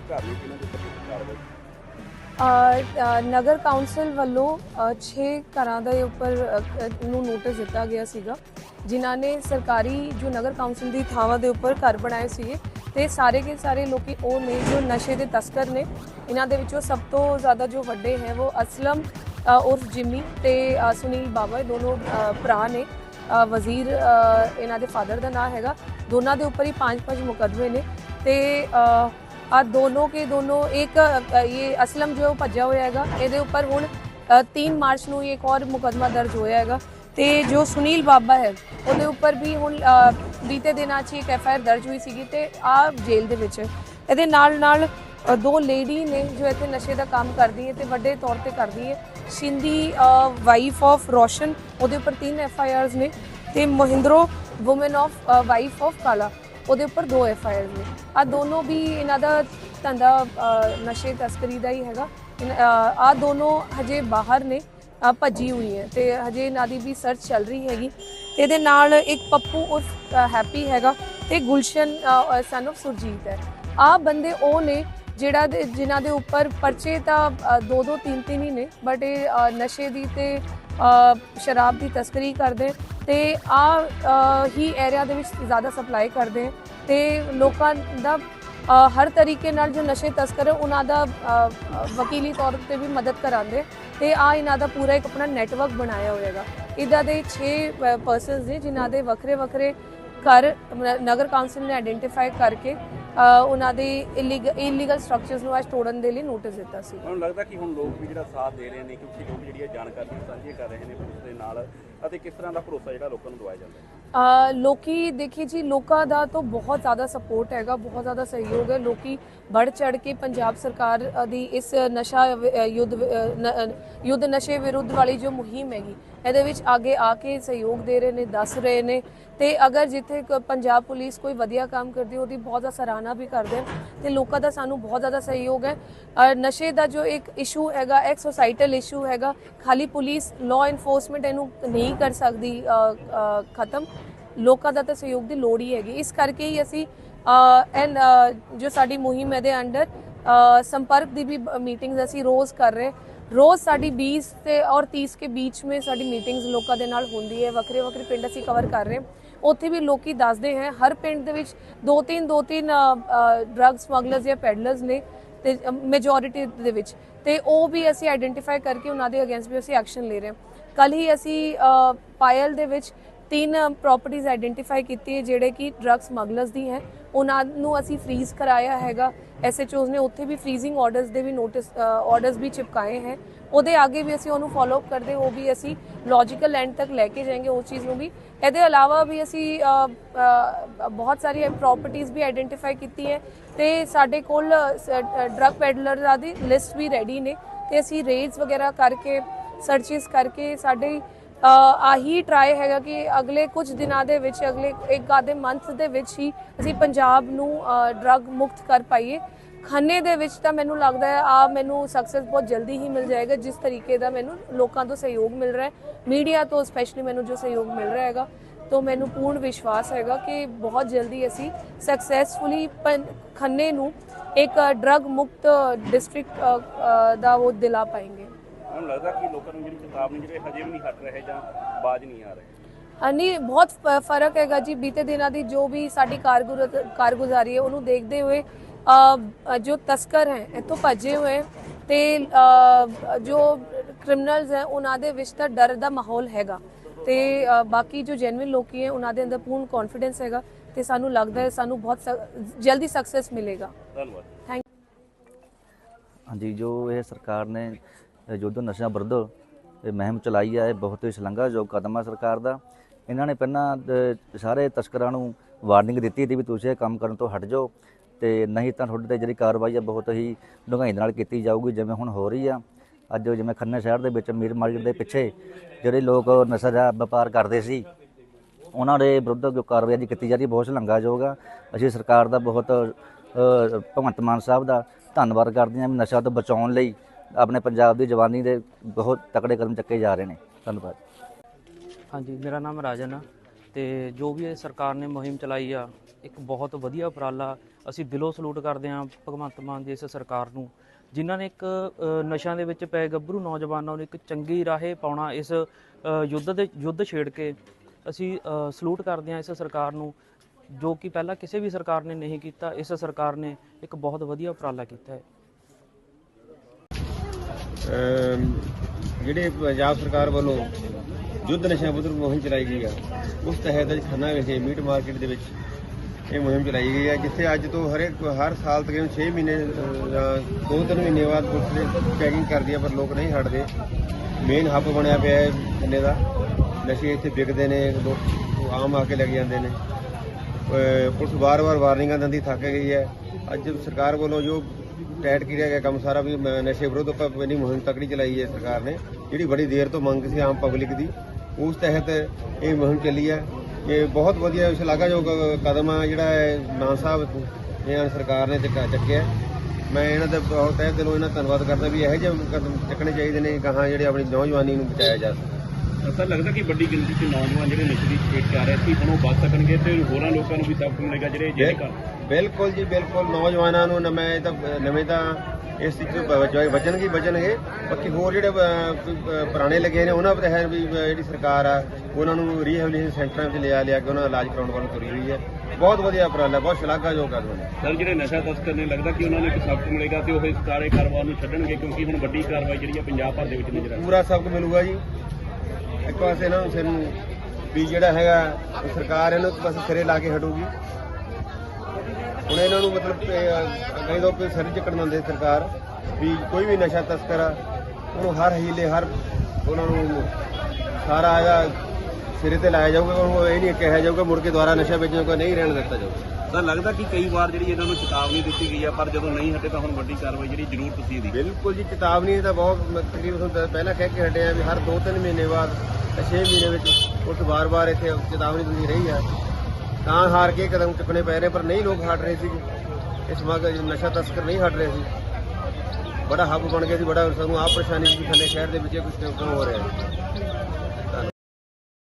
ਨੇ ਜਿਨ੍ਹਾਂ ਦੇ ਉੱਪਰ ਕਾਰਵਾਈ? ਨਗਰ ਕੌਂਸਲ ਵੱਲੋਂ 6 ਘਰਾਂ ਦੇ ਉੱਪਰ ਨੂੰ ਨੋਟਿਸ ਦਿੱਤਾ ਗਿਆ ਸੀਗਾ ਜਿਨ੍ਹਾਂ ਨੇ ਸਰਕਾਰੀ ਜੋ ਨਗਰ ਕੌਂਸਲ ਦੀ ਥਾਵਾਂ ਦੇ ਉੱਪਰ ਘਰ ਬਣਾਏ ਸੀਗੇ ਤੇ ਸਾਰੇ ਕੇ ਸਾਰੇ ਲੋਕੀ ਉਹ ਨੇ ਜੋ ਨਸ਼ੇ ਦੇ ਤਸਕਰ ਨੇ ਇਹਨਾਂ ਦੇ ਵਿੱਚੋਂ ਸਭ ਤੋਂ ਜ਼ਿਆਦਾ ਜੋ ਵੱਡੇ ਹੈ ਉਹ ਅਸਲਮ ਅ, ਉਰਫ ਜਿਮੀ ਤੇ ਸੁਨੀਲ ਬਾਬਾ ਇਹ ਦੋਨੋਂ ਭਰਾ ਨੇ। ਵਜ਼ੀਰ ਇਹਨਾਂ ਦੇ ਫਾਦਰ ਦਾ ਨਾਮ ਹੈਗਾ। ਦੋਨਾਂ ਦੇ ਉੱਪਰ ਹੀ ਪੰਜ ਪੰਜ ਮੁਕੱਦਮੇ ਨੇ ਤੇ ਆ ਦੋਨੋਂ ਕੇ ਦੋਨੋਂ ਇੱਕ ਇਹ ਅਸਲਮ ਜੋ ਹੈ ਉਹ ਭੱਜਿਆ ਹੋਇਆ ਹੈਗਾ ਇਹਦੇ ਉੱਪਰ ਹੁਣ ਅ, 3 ਮਾਰਚ ਨੂੰ ਇੱਕ ਹੋਰ ਮੁਕੱਦਮਾ ਦਰਜ ਹੋਇਆ ਹੈਗਾ। ਤੇ ਜੋ ਸੁਨੀਲ ਬਾਬਾ ਹੈ ਉਹਦੇ ਉੱਪਰ ਵੀ ਹੁਣ ਬੀਤੇ ਦਿਨਾਂ 'ਚ ਹੀ ਇੱਕ ਐਫ ਆਈ ਆਰ ਦਰਜ ਹੋਈ ਸੀਗੀ ਤੇ ਆ ਜੇਲ੍ਹ ਦੇ ਵਿੱਚ। ਇਹਦੇ ਨਾਲ ਨਾਲ ਦੋ ਲੇਡੀ ਨੇ ਜੋ ਇੱਥੇ ਨਸ਼ੇ ਦਾ ਕੰਮ ਕਰਦੀ ਹੈ ਤੇ ਵੱਡੇ ਤੌਰ ਤੇ ਕਰਦੀ ਹੈ ਸ਼ਿੰਦੀ ਵਾਈਫ ਆਫ ਰੋਸ਼ਨ ਉਹਦੇ ਉੱਪਰ ਤਿੰਨ ਐਫ ਆਈ ਆਰਸ ਨੇ ਤੇ ਮਹਿੰਦਰੋ ਔਮਨ ਆਫ ਵਾਈਫ ਆਫ ਕਾਲਾ। ਉਹਦੇ ਉੱਪਰ ਦੋ ਐਫ ਆਈ ਆਰ ਨੇ। ਆ ਦੋਨੋਂ ਵੀ ਇਹਨਾਂ ਦਾ ਧੰਦਾ ਨਸ਼ੇ, ਤਸਕਰੀ ਦਾ ਹੀ ਹੈਗਾ। ਆ ਦੋਨੋਂ ਹਜੇ ਬਾਹਰ ਨੇ ਭੱਜੀ ਹੋਈ ਹੈ ਤੇ ਹਜੇ ਇਹਨਾਂ ਦੀ ਵੀ ਸਰਚ ਚੱਲ ਰਹੀ ਹੈਗੀ। ਇਹਦੇ ਨਾਲ ਇੱਕ ਪੱਪੂ ਉਰਫ ਹੈਪੀ ਹੈਗਾ ਤੇ ਗੁਲਸ਼ਨ ਸਨ of ਸੁਰਜੀਤ ਹੈ। ਆ ਬੰਦੇ ਉਹ ਨੇ ਜਿਹੜਾ ਦੇ- ਜਿਨ੍ਹਾਂ ਦੇ ਉੱਪਰ ਪਰਚੇ ਤਾਂ ਦੋ ਦੋ ਤਿੰਨ ਤਿੰਨ ਹੀ ਨੇ ਬਟ ਇਹ ਨਸ਼ੇ ਦੀ ਤੇ ਸ਼ਰਾਬ ਦੀ ਤਸਕਰੀ ਕਰਦੇ ਤੇ ਆ ਹੀ ਏਰੀਆ ਦੇ ਵਿੱਚ ਜ਼ਿਆਦਾ ਸਪਲਾਈ ਕਰਦੇ ਤੇ ਲੋਕਾਂ ਦਾ ਹਰ ਤਰੀਕੇ ਨਾਲ ਜੋ ਨਸ਼ੇ ਤਸਕਰ ਉਹਨਾਂ ਦਾ ਵਕੀਲੀ ਤੌਰ ਤੇ ਵੀ ਮਦਦ ਕਰਾਉਂਦੇ ਤੇ ਆ ਇਹਨਾਂ ਦਾ ਪੂਰਾ ਇੱਕ ਆਪਣਾ ਨੈਟਵਰਕ ਬਣਾਇਆ ਹੋਏਗਾ। ਇਦਾਂ ਦੇ 6 ਪਰਸਨਸ ਨੇ ਜਿਨ੍ਹਾਂ ਦੇ ਵੱਖਰੇ ਵੱਖਰੇ ਘਰ ਨਗਰ ਕੌਂਸਲ ਨੇ ਆਇਡੈਂਟੀਫਾਈ ਕਰਕੇ ਉਹਨਾਂ ਦੇ ਇਲੀਗਲ ਸਟਰਕਚਰਸ ਨੂੰ ਅੱਜ ਤੋੜਨ ਦੇ ਲਈ ਨੋਟਿਸ ਦਿੱਤਾ ਸੀ। ਮੈਨੂੰ ਲੱਗਦਾ ਕਿ ਹੁਣ ਲੋਕ ਵੀ ਜਿਹੜਾ ਸਾਥ ਦੇ ਰਹੇ ਨੇ, ਕਿਉਂਕਿ ਲੋਕ ਜਿਹੜੀ ਜਾਣਕਾਰੀ ਸਾਂਝੀ ਕਰ ਰਹੇ ਨੇ ਪੁਲਿਸ ਦੇ ਨਾਲ ਅਤੇ ਕਿਸ ਤਰ੍ਹਾਂ ਦਾ ਭਰੋਸਾ ਜਿਹੜਾ ਲੋਕਾਂ ਨੂੰ ਦਵਾਇਆ ਜਾਂਦਾ ਹੈ? ਅ, ਲੋਕੀ ਦੇਖੀ ਜੀ ਲੋਕਾਂ ਦਾ ਤਾਂ ਬਹੁਤ ਜ਼ਿਆਦਾ ਸਪੋਰਟ ਹੈਗਾ ਬਹੁਤ ਜ਼ਿਆਦਾ ਸਹਿਯੋਗ ਹੈ। ਲੋਕੀ ਵੱਧ ਚੜ ਕੇ ਪੰਜਾਬ ਸਰਕਾਰ ਦੀ ਇਸ ਨਸ਼ਾ ਵਿ- ਯੁੱਧ ਵਿ- ਨ- ਅ, ਯੁੱਧ ਨਸ਼ੇ ਵਿਰੁੱਧ ਵਾਲੀ ਜੋ ਮੁਹਿੰਮ ਹੈਗੀ ਇਹਦੇ ਵਿੱਚ ਅੱਗੇ ਆ ਕੇ ਸਹਿਯੋਗ ਦੇ ਰਹੇ ਨੇ ਦੱਸ ਰਹੇ ਨੇ। ਤੇ ਅਗਰ ਜਿੱਥੇ ਕ- ਪੰਜਾਬ ਪੁਲਿਸ ਕੋਈ ਵਧੀਆ ਕੰਮ ਕਰਦੀ ਉਹਦੀ ਬਹੁਤ ਜ਼ਿਆਦਾ ਸਰਾਹਨਾ ਵੀ ਕਰਦੇ ਹਨ। ਤੇ ਲੋਕਾਂ ਦਾ ਸਾਨੂੰ ਬਹੁਤ ਜ਼ਿਆਦਾ ਸਹਿਯੋਗ ਹੈ। ਅ, ਨਸ਼ੇ ਦਾ ਜੋ ਇੱਕ ਇਸ਼ੂ ਹੈਗਾ ਇੱਕ ਸੋਸਾਈਟਲ ਇਸ਼ੂ ਹੈਗਾ ਖਾਲੀ ਪੁਲਿਸ ਲਾਅ ਇਨਫੋਰਸਮੈਂਟ ਇਹਨੂੰ ਨਹੀਂ ਕਰ ਸਕਦੀ ਖਤਮ। ਲੋਕਾਂ ਦਾ ਤਾਂ ਸਹਿਯੋਗ ਦੀ ਲੋੜ ਹੀ ਹੈਗੀ। ਇਸ ਕਰਕੇ ਹੀ ਅਸੀਂ ਐਂਡ ਜੋ ਸਾਡੀ ਮੁਹਿੰਮ ਹੈ ਦੇ ਅੰਡਰ ਸੰਪਰਕ ਦੀ ਵੀ ਮੀਟਿੰਗਸ ਅਸੀਂ ਰੋਜ਼ ਕਰ ਰਹੇ ਰੋਜ਼ ਸਾਡੀ 20 ਤੇ ਔਰ 30 ਕੇ ਬੀਚ में ਸਾਡੀ ਮੀਟਿੰਗਸ ਲੋਕਾਂ ਦੇ ਨਾਲ ਹੁੰਦੀ ਹੈ। ਵੱਖਰੇ ਵੱਖਰੇ ਪਿੰਡ ਅਸੀਂ ਕਵਰ ਕਰ ਰਹੇ ਉੱਥੇ ਵੀ ਲੋਕੀ ਦੱਸਦੇ ਹੈ, ਹਰ ਪਿੰਡ ਦੇ ਵਿੱਚ ਦੋ ਤਿੰਨ ਦੋ ਤਿੰਨ ਡਰੱਗ ਸਮਗਲਰਸ ਜਾਂ ਪੈਡਲਰਸ ਨੇ ਤੇ ਮੈਜੋਰਿਟੀ ਦੇ ਵਿੱਚ। ਤੇ ਉਹ ਵੀ ਅਸੀਂ ਆਇਡੈਂਟੀਫਾਈ ਕਰਕੇ ਉਹਨਾਂ ਦੇ ਅਗੇਂਸਟ ਵੀ ਅਸੀਂ ਐਕਸ਼ਨ ਲੈ ਰਹੇ ਹਾਂ। ਕੱਲ ਹੀ ਅਸੀਂ ਪਾਇਲ ਦੇ ਵਿੱਚ ਤਿੰਨ ਪ੍ਰਾਪਰਟੀਆਂ ਆਈਡੈਂਟੀਫਾਈ ਕੀਤੀ ਹੈ, ਜਿਹੜੇ ਕਿ ਡਰੱਗ ਸਮਗਲਰਸ ਦੀ ਹੈ। ਉਹਨਾਂ ਨੂੰ ਅਸੀਂ ਫ੍ਰੀਜ਼ ਕਰਾਇਆ ਹੈਗਾ। ਐਸਐਚਓਜ਼ ਨੇ ਉੱਥੇ ਵੀ ਫ੍ਰੀਜ਼ਿੰਗ ਆਰਡਰਸ ਦੇ ਵੀ ਨੋਟਿਸ ਆਰਡਰਸ ਵੀ ਚਿਪਕਾਏ ਹੈ। ਉਹਦੇ ਅੱਗੇ ਵੀ ਅਸੀਂ ਉਹਨੂੰ ਫਾਲੋ ਅਪ ਕਰਦੇ, ਉਹ ਵੀ ਅਸੀਂ ਲੌਜੀਕਲ ਐਂਡ ਤੱਕ ਲੈ ਕੇ ਜਾਏਗੇ ਉਸ ਚੀਜ਼ ਨੂੰ ਵੀ। ਇਹਦੇ ਇਲਾਵਾ ਵੀ ਅਸੀਂ ਬਹੁਤ ਸਾਰੀ ਪ੍ਰਾਪਰਟੀਆਂ ਵੀ ਆਈਡੈਂਟੀਫਾਈ ਕੀਤੀ ਹੈ ਤੇ ਸਾਡੇ ਕੋਲ ਡਰੱਗ ਪੈਡਲਰਾਂ ਦੀ ਲਿਸਟ ਵੀ ਰੈਡੀ ਨੇ ਤੇ ਅਸੀਂ ਰੇਡਸ ਵਗੈਰਾ ਕਰਕੇ ਸਰਚਿਸ ਕਰਕੇ ਸਾਡੇ ਆਹੀ ਟਰਾਈ ਹੈਗਾ ਕਿ ਅਗਲੇ ਕੁਝ ਦਿਨਾਂ ਦੇ ਵਿੱਚ, ਅਗਲੇ ਇੱਕ ਆਧੇ ਮੰਥ ਦੇ ਵਿੱਚ ਹੀ ਅਸੀਂ ਪੰਜਾਬ ਨੂੰ ਡਰੱਗ ਮੁਕਤ ਕਰ ਪਾਈਏ। ਖੰਨੇ ਦੇ ਵਿੱਚ ਤਾਂ ਮੈਨੂੰ ਲੱਗਦਾ ਹੈ ਆ ਮੈਨੂੰ ਸਕਸੈਸ ਬਹੁਤ ਜਲਦੀ ਹੀ ਮਿਲ ਜਾਏਗਾ, ਜਿਸ ਤਰੀਕੇ ਦਾ ਮੈਨੂੰ ਲੋਕਾਂ ਤੋਂ ਸਹਿਯੋਗ ਮਿਲ ਰਿਹਾ ਹੈ। ਮੀਡੀਆ ਤੋਂ ਸਪੈਸ਼ਲੀ ਮੈਨੂੰ ਜੋ ਸਹਿਯੋਗ ਮਿਲ ਰਿਹਾ ਹੈਗਾ, ਤੋਂ ਮੈਨੂੰ ਪੂਰਨ ਵਿਸ਼ਵਾਸ ਹੈਗਾ ਕਿ ਬਹੁਤ ਜਲਦੀ ਅਸੀਂ ਸਕਸੈਸਫੁਲੀ ਖੰਨੇ ਨੂੰ ਇੱਕ ਡਰੱਗ ਮੁਕਤ ਡਿਸਟ੍ਰਿਕਟ ਦਾ ਉਹ ਦਿਲਾ ਪਾਏਗੇ। ਮੈਨੂੰ ਲੱਗਦਾ ਕਿ ਲੋਕਾਂ ਨੂੰ ਜਿਹੜੀ ਚੇਤਾਵਨੀ ਜਿਹੜੇ ਹਜੇ ਵੀ ਨਹੀਂ ਹਟ ਰਹੇ ਜਾਂ ਬਾਜ ਨਹੀਂ ਆ ਰਹੇ। ਨਹੀਂ ਬਹੁਤ ਫ- ਫ਼ਰਕ ਹੈਗਾ ਜੀ। ਬੀਤੇ ਦਿਨਾਂ ਦੀ ਜੋ ਵੀ ਸਾਡੀ ਕਾਰਗੁਰ ਕਾਰਗੁਜ਼ਾਰੀ ਹੈ ਉਹਨੂੰ ਦੇਖਦੇ ਹੋਏ ਅ, ਜੋ ਤਸਕਰ ਹੈ ਇੱਥੋਂ ਭੱਜੇ ਹੋਏ ਤੇ ਅ, ਜੋ ਕ੍ਰਿਮੀਨਲਸ ਹੈ ਉਹਨਾਂ ਦੇ ਵਿੱਚ ਤਾਂ ਡਰ ਦਾ ਮਾਹੌਲ ਹੈਗਾ। ਤੇ ਅ, ਬਾਕੀ ਜੋ ਜੈਨੂਇਨ ਲੋਕੀ ਹੈ ਉਹਨਾਂ ਦੇ ਅੰਦਰ ਪੂਰਨ ਕੌਨਫੀਡੈਂਸ ਹੈਗਾ ਤੇ ਸਾਨੂੰ ਲੱਗਦਾ ਹੈ ਸਾਨੂੰ ਬਹੁਤ ਸ- ਜਲਦੀ ਸਕਸੈਸ ਮਿਲੇਗਾ। ਧੰਨਵਾਦ। ਥੈਂਕ ਹਾਂਜੀ ਜੋ ਇਹ ਸਰਕਾਰ ਨੇ ਯੁੱਧ ਨਸ਼ਾ ਵਿਰੁੱਧ ਇਹ ਮੁਹਿੰਮ ਚਲਾਈ ਹੈ ਇਹ ਬਹੁਤ ਹੀ ਸ਼ਲਾਘਾਯੋਗ ਕਦਮ ਹੈ ਸਰਕਾਰ ਦਾ। ਇਹਨਾਂ ਨੇ ਪਹਿਲਾਂ ਸਾਰੇ ਤਸਕਰਾਂ ਨੂੰ ਵਾਰਨਿੰਗ ਦਿੱਤੀ ਸੀ ਵੀ ਤੁਸੀਂ ਇਹ ਕੰਮ ਕਰਨ ਤੋਂ ਹਟ ਜਾਓ ਤੇ ਨਹੀਂ ਤਾਂ ਤੁਹਾਡੇ ਤੇ ਜਿਹੜੀ ਕਾਰਵਾਈ ਹੈ ਬਹੁਤ ਹੀ ਡੂੰਘਾਈ ਨਾਲ ਕੀਤੀ ਜਾਊਗੀ, ਜਿਵੇਂ ਹੁਣ ਹੋ ਰਹੀ ਆ। ਅੱਜ ਜਿਵੇਂ ਖੰਨੇ ਸ਼ਹਿਰ ਦੇ ਵਿੱਚ ਮੀਰ ਮਾਰਕੀਟ ਦੇ ਪਿੱਛੇ ਜਿਹੜੇ ਲੋਕ ਨਸ਼ਾ ਦਾ ਵਪਾਰ ਕਰਦੇ ਸੀ, ਉਹਨਾਂ ਦੇ ਵਿਰੁੱਧ ਜੋ ਕਾਰਵਾਈ ਅੱਜ ਕੀਤੀ ਜਾ ਰਹੀ, ਬਹੁਤ ਸ਼ਲਾਘਾਯੋਗ ਆ। ਅਸੀਂ ਸਰਕਾਰ ਦਾ ਬਹੁਤ ਭਗਵੰਤ ਮਾਨ ਸਾਹਿਬ ਦਾ ਧੰਨਵਾਦ ਕਰਦੇ ਹਾਂ ਵੀ ਨਸ਼ਾ ਤੋਂ ਬਚਾਉਣ ਲਈ ਆਪਣੇ ਪੰਜਾਬ ਦੀ ਜਵਾਨੀ ਦੇ ਬਹੁਤ ਤਕੜੇ ਕਦਮ ਚੱਕੇ ਜਾ ਰਹੇ ਨੇ। ਧੰਨਵਾਦ। ਹਾਂਜੀ, ਮੇਰਾ ਨਾਮ ਰਾਜਨ ਆ ਤੇ ਜੋ ਵੀ ਇਹ ਸਰਕਾਰ ਨੇ ਮੁਹਿੰਮ ਚਲਾਈ ਆ, ਇੱਕ ਬਹੁਤ ਵਧੀਆ ਉਪਰਾਲਾ ਅਸੀਂ ਦਿਲੋਂ ਸਲੂਟ ਕਰਦੇ ਹਾਂ ਭਗਵੰਤ ਮਾਨ ਦੀ ਇਸ ਸਰਕਾਰ ਨੂੰ, ਜਿਨ੍ਹਾਂ ਨੇ ਇੱਕ ਨਸ਼ਿਆਂ ਦੇ ਵਿੱਚ ਪਏ ਗੱਭਰੂ ਨੌਜਵਾਨਾਂ ਨੂੰ ਇੱਕ ਚੰਗੀ ਰਾਹੇ ਪਾਉਣਾ ਇਸ ਯੁੱਧ ਦੇ, ਯੁੱਧ ਛੇੜ ਕੇ ਅਸੀਂ ਸਲੂਟ ਕਰਦੇ ਹਾਂ ਇਸ ਸਰਕਾਰ ਨੂੰ, ਜੋ ਕਿ ਪਹਿਲਾਂ ਕਿਸੇ ਵੀ ਸਰਕਾਰ ਨੇ ਨਹੀਂ ਕੀਤਾ, ਇਸ ਸਰਕਾਰ ਨੇ ਇੱਕ ਬਹੁਤ ਵਧੀਆ ਉਪਰਾਲਾ ਕੀਤਾ ਹੈ। ਜਿਹੜੇ ਪੰਜਾਬ ਸਰਕਾਰ ਵੱਲੋਂ ਯੁੱਧ ਨਸ਼ਾ ਵਿਰੁੱਧ ਮੁਹਿੰਮ ਚਲਾਈ ਗਈ ਆ, ਉਸ ਤਹਿਤ ਅੱਜ ਖੰਨਾ ਵਿਖੇ ਮੀਟ ਮਾਰਕੀਟ ਦੇ ਵਿੱਚ ਇਹ ਮੁਹਿੰਮ ਚਲਾਈ ਗਈ ਹੈ ਜਿੱਥੇ ਅੱਜ ਤੋਂ ਹਰੇਕ ਹਰ ਸਾਲ ਤਕਰੀਬਨ 6 ਮਹੀਨੇ ਜਾਂ 2-3 ਮਹੀਨੇ ਬਾਅਦ ਪੁਲਿਸ ਚੈਕਿੰਗ ਕਰਦੀ ਹੈ ਪਰ ਲੋਕ ਨਹੀਂ ਹਟਦੇ। ਮੇਨ ਹੱਬ ਬਣਿਆ ਪਿਆ ਹੈ ਖੰਨੇ ਦਾ। ਨਸ਼ੇ ਇੱਥੇ ਵਿਕਦੇ ਨੇ, ਲੋਕ ਆਮ ਆ ਕੇ ਲੱਗ ਜਾਂਦੇ ਨੇ। ਪੁਲਿਸ ਵਾਰ-ਵਾਰ ਵਾਰਨਿੰਗਾਂ ਦਿੰਦੀ ਥੱਕ ਗਈ ਹੈ। ਅੱਜ ਸਰਕਾਰ ਵੱਲੋਂ ਜੋ ਟੈਟ ਕੀਤਾ ਗਿਆ ਕੰਮ ਸਾਰਾ ਵੀ ਮ- ਨਸ਼ੇ ਵਿਰੁੱਧ ਆਪਾਂ ਇੰਨੀ ਮੁਹਿੰਮ ਤਕੜੀ ਚਲਾਈ ਹੈ ਸਰਕਾਰ ਨੇ, ਜਿਹੜੀ ਬੜੀ ਦੇਰ ਤੋਂ ਮੰਗ ਸੀ ਆਮ ਪਬਲਿਕ ਦੀ, ਉਸ ਤਹਿਤ ਇਹ ਮੁਹਿੰਮ ਚੱਲੀ ਹੈ। ਇਹ ਬਹੁਤ ਵਧੀਆ ਸ਼ਲਾਘਾਯੋਗ ਕਦਮ ਆ ਜਿਹੜਾ ਹੈ ਮਾਨ ਸਾਹਿਬ ਇਹਨਾਂ ਸਰਕਾਰ ਨੇ ਚੱਕਾ, ਚੱਕਿਆ ਮੈਂ ਇਹਨਾਂ ਦਾ ਬਹੁਤ ਤਹਿ ਦਿਲੋਂ ਇਹਨਾਂ ਦਾ ਧੰਨਵਾਦ ਕਰਦਾ ਵੀ ਇਹੋ ਜਿਹੇ ਕਦਮ ਚੱਕਣੇ ਚਾਹੀਦੇ ਨੇ, ਗਾਹਾਂ ਜਿਹੜੇ ਆਪਣੀ ਨੌਜਵਾਨੀ ਨੂੰ ਬਚਾਇਆ ਜਾ ਸਕੇ। ਸਰ ਲੱਗਦਾ ਕਿ ਵੱਡੀ ਗਿਣਤੀ 'ਚ ਨੌਜਵਾਨ ਜਿਹੜੇ ਨਸ਼ੇ ਦੀ ਚਪੇਟ 'ਚ ਆ ਰਹੇ ਸੀ ਹੁਣ ਉਹ ਬਚ ਸਕਣਗੇ ਤੇ ਹੋਰਾਂ ਲੋਕਾਂ ਨੂੰ ਵੀ ਸਬਕ ਮਿਲੇਗਾ ਜਿਹੜੇ ਜਿਹੜੇ ਕਰ ਬਿਲਕੁਲ ਜੀ ਬਿਲਕੁਲ। ਨੌਜਵਾਨਾਂ ਨੂੰ ਨਵੇਂ ਤਾਂ ਨਵੇਂ ਤਾਂ ਇਸ ਚੀਜ਼ ਤੋਂ ਬਚਣਗੇ ਹੀ ਬਚਣਗੇ। ਬਾਕੀ ਹੋਰ ਜਿਹੜੇ ਪੁਰਾਣੇ ਲੱਗੇ ਨੇ ਉਹਨਾਂ ਪਰ ਹੈ ਵੀ ਜਿਹੜੀ ਸਰਕਾਰ ਆ ਉਹਨਾਂ ਨੂੰ ਰੀਹੈਬਿਲਿਟੇਸ਼ਨ ਸੈਂਟਰਾਂ ਵਿੱਚ ਲਿਆ ਲਿਆ ਕੇ ਉਹਨਾਂ ਦਾ ਇਲਾਜ ਕਰਾਉਣ ਵੱਲ ਤੁਰੀ ਹੋਈ ਹੈ। ਬਹੁਤ ਵਧੀਆ ਉਪਰਾਲਾ ਬਹੁਤ ਸ਼ਲਾਘਾਯੋਗ ਕਦਮ ਹੈ ਸਰ ਜਿਹੜੇ ਨਸ਼ਾ ਤਸਕਰ ਨੇ ਲੱਗਦਾ ਕਿ ਉਹਨਾਂ ਨੂੰ ਇੱਕ ਸਬਕ ਮਿਲੇਗਾ ਤੇ ਉਹ ਇਸ ਕਾਰੇ ਕਾਰੋਬਾਰ ਨੂੰ ਛੱਡਣਗੇ ਕਿਉਂਕਿ ਹੁਣ ਵੱਡੀ ਕਾਰਵਾਈ ਜਿਹੜੀ ਆ ਪੰਜਾਬ ਭਰ ਦੇ ਵਿੱਚ ਨਜ਼ਰ ਆ ਪੂਰਾ ਸਬਕ ਮਿਲੂਗਾ ਜੀ। ਇੱਕ ਪਾਸੇ ਇਹਨਾਂ ਨੂੰ ਸਿਰ ਨੂੰ ਵੀ ਜਿਹੜਾ ਹੈਗਾ ਸਰਕਾਰ ਇਹਨਾਂ ਇੱਕ ਪਾਸੇ ਸਿਰੇ ਲਾ ਕੇ ਹਟੂਗੀ। ਹੁਣ ਇਹਨਾਂ ਨੂੰ ਮਤਲਬ ਕਈ ਲੋਕ ਸਿਰ ਚੱਕਣ ਦਿੰਦੇ ਸਰਕਾਰ ਵੀ ਕੋਈ ਵੀ ਨਸ਼ਾ ਤਸਕਰ ਆ, ਉਹਨੂੰ ਹਰ ਹੀਲੇ, ਹਰ ਉਹਨਾਂ ਨੂੰ ਸਾਰਾ ਇਹਦਾ ਸਿਰੇ ਤੇ ਲਾਇਆ ਜਾਊਗਾ ਉਹਨੂੰ ਇਹ ਨਹੀਂ ਕਿਹਾ ਜਾਊਗਾ ਮੁੜ ਕੇ ਦੁਬਾਰਾ ਨਸ਼ਾ ਵੇਚਣ ਕੋ ਨਹੀਂ ਰਹਿਣ ਦਿੱਤਾ ਜਾਊਗਾ। ਸਰ ਲੱਗਦਾ ਕਿ ਕਈ ਵਾਰ ਜਿਹੜੀ ਇਹਨਾਂ ਨੂੰ ਚੇਤਾਵਨੀ ਦਿੱਤੀ ਗਈ ਆ ਪਰ ਜਦੋਂ ਨਹੀਂ ਹਟੇ ਤਾਂ ਹੁਣ ਵੱਡੀ ਕਾਰਵਾਈ ਜਿਹੜੀ ਜ਼ਰੂਰ ਤੁਸੀਂ ਦੀ ਬਿਲਕੁਲ ਜੀ ਚੇਤਾਵਨੀ ਤਾਂ ਬਹੁਤ ਤਕਰੀਬਨ ਤਾਂ ਪਹਿਲਾਂ ਕਹਿ ਕੇ ਹਟੇ ਆ ਵੀ ਹਰ 2-3 ਮਹੀਨੇ ਬਾਅਦ 6 ਮਹੀਨੇ ਵਿੱਚ ਉਸ ਵਾਰ-ਵਾਰ ਇੱਥੇ ਚੇਤਾਵਨੀ ਦਿੰਦੀ ਰਹੀ ਆ। ਤਾਂ ਹਾਰ ਕੇ ਕਦਮ ਚੁੱਕਣੇ ਪੈ ਰਹੇ ਪਰ ਨਹੀਂ ਲੋਕ ਹਟ ਰਹੇ ਸੀ ਇਸ ਮਗ ਨਸ਼ਾ ਤਸਕਰ ਨਹੀਂ ਹਟ ਰਹੇ ਸੀ। ਬੜਾ ਹੱਬ ਬਣ ਗਿਆ ਸੀ ਬੜਾ ਸਾਨੂੰ ਆਪ ਪਰੇਸ਼ਾਨੀ ਸੀ ਥੱਲੇ ਸ਼ਹਿਰ ਦੇ ਵਿੱਚ ਕੁਝ ਕਿਉਂ ਹੋ ਰਿਹਾ ਹੈ।